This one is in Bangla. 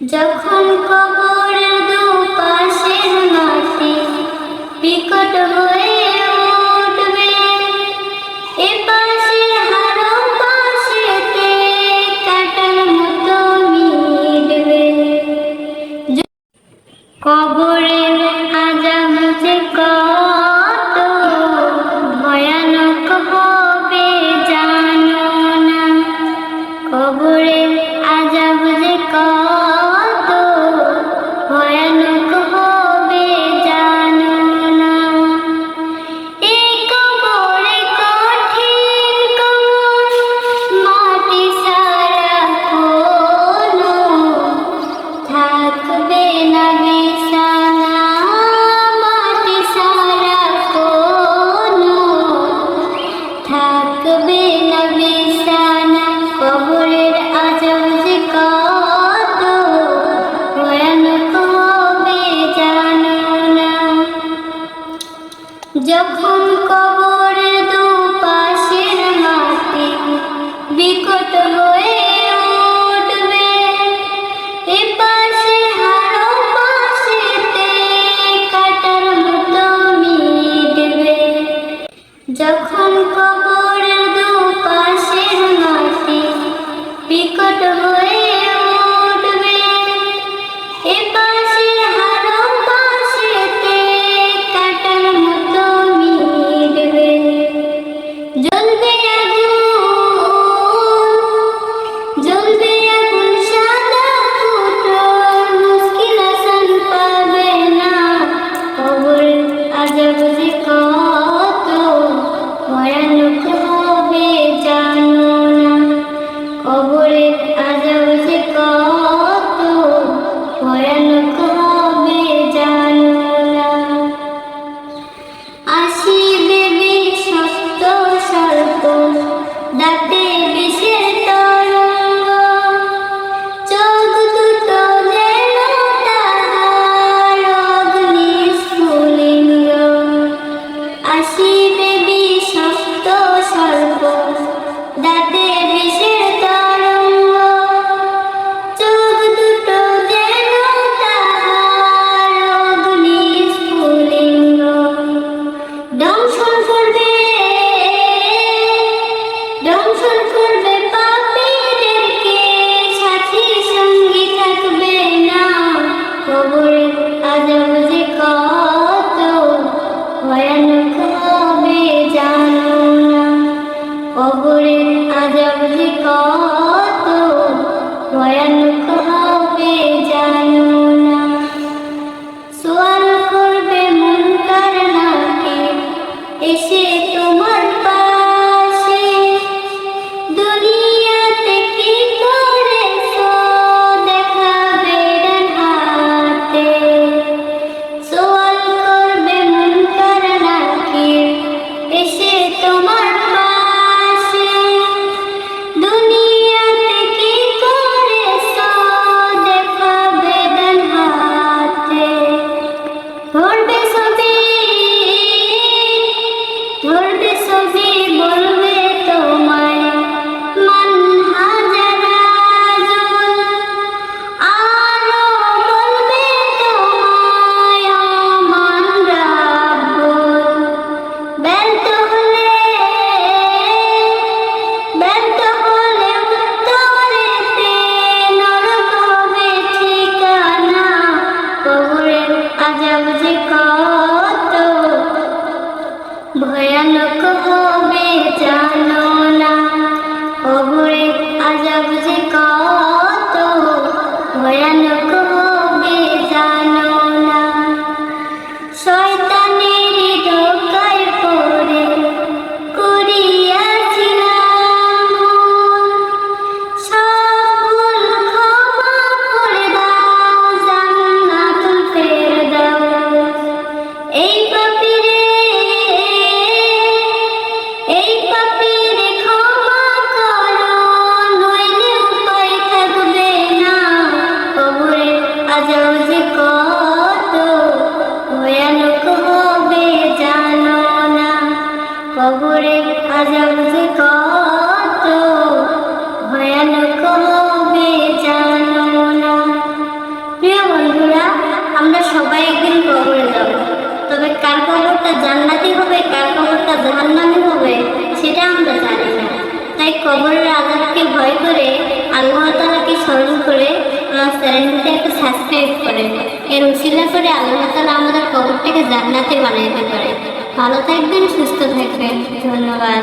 যখন কবর বিকট হয়ে উঠবে। এপাশে হারো পাশেতে কাটার মতো মিটবে। যখন কখন এসে যে কত ভয়ানক হবে জানো না। ওভরে আজাব যে কত ভয়ানক কবরটা জান্নাতি হবে, কার কবরটা জাহান্নামি হবে, সেটা আমরা জানি না। তাই কবরের আজাবকে ভয় করে আল্লাহ তালাকে স্মরণ করে আমার চ্যানেলটিতে একটা সাবস্ক্রাইব করে। এর উচিলা করে আল্লাহ তালা আমাদের কবরটাকে জান্নাতে বানাইতে পারে। ভালো থাকবেন, সুস্থ থাকবেন। ধন্যবাদ।